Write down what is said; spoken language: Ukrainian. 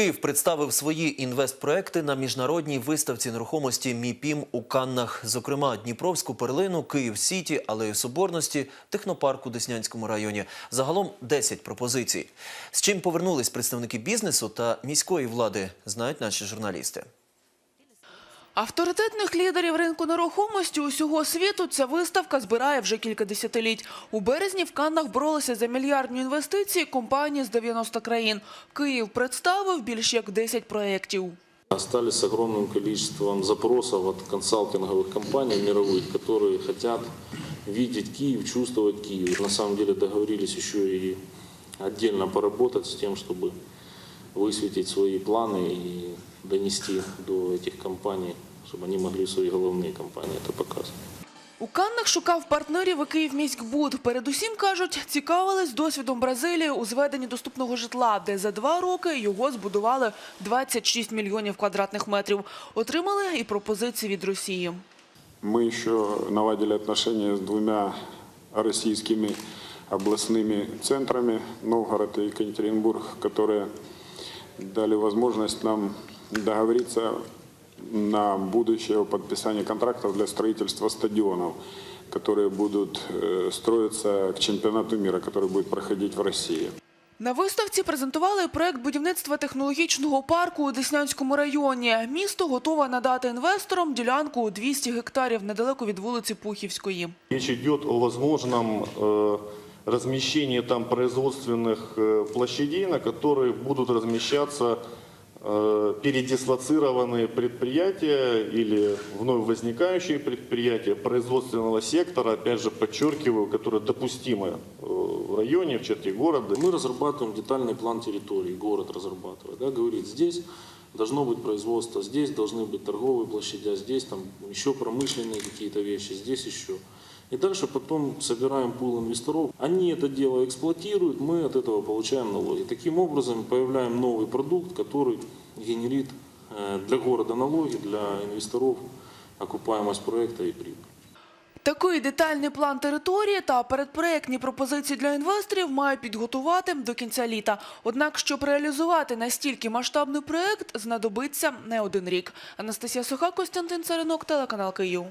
Київ представив свої інвестпроекти на міжнародній виставці нерухомості МІПІМ у Каннах. Зокрема, Дніпровську перлину, Київ Сіті, Алею Соборності, технопарк у Деснянському районі. Загалом 10 пропозицій. З чим повернулись представники бізнесу та міської влади, знають наші журналісти. Авторитетних лідерів ринку нерухомості усього світу ця виставка збирає вже кілька десятиліть. У березні в Каннах боролися за мільярдні інвестиції компанії з 90 країн. Київ представив більш як 10 проєктів. Остались с огромным количеством запросов от консалтинговых компаний мировых, которые хотят видеть Киев, чувствовать Киев. На самом деле договорились еще и отдельно поработать с тем, чтобы высветить свои планы и донести до этих компаний, чтобы они могли свои головные компании это показывать. У Каннах шукав партнерів і Київміськбуд. Передусім, кажуть, цікавились досвідом Бразилії у зведенні доступного житла, де за два роки його збудували 26 мільйонів квадратних метрів. Отримали і пропозиції від Росії. Мы еще наладили отношения с двумя российскими областными центрами, Новгород и Екатеринбург, которые дали возможность нам договориться на будущее о подписании контрактов для строительства стадионов, которые будут э, строиться к чемпионату мира, который будет проходить в России. На виставці презентували проект будівництва технологічного парку у Деснянському районі. Місто готове надати інвесторам ділянку у 200 гектарів недалеко від вулиці Пухівської. Речь идет о возможном размещении там производственных э, площадей, на которых будут размещаться э, передислоцированные предприятия или вновь возникающие предприятия производственного сектора, опять же подчеркиваю, которые допустимы э, в районе, в черте города. Мы разрабатываем детальный план территории, город разрабатывает, да, говорит, здесь должно быть производство, здесь должны быть торговые площади, здесь там еще промышленные какие-то вещи, здесь еще. И дальше потом собираем пул инвесторов. Они это дело эксплуатируют, мы от этого получаем налоги. Таким образом появляем новый продукт, который генерит э, для города налоги, для инвесторов окупаемость проекта и прибыль. Такий детальний план території та передпроектні пропозиції для інвесторів мають підготувати до кінця літа. Однак, щоб реалізувати настільки масштабний проект, знадобиться не один рік. Анастасія Суха, Костянтин Царинок, телеканал Київ.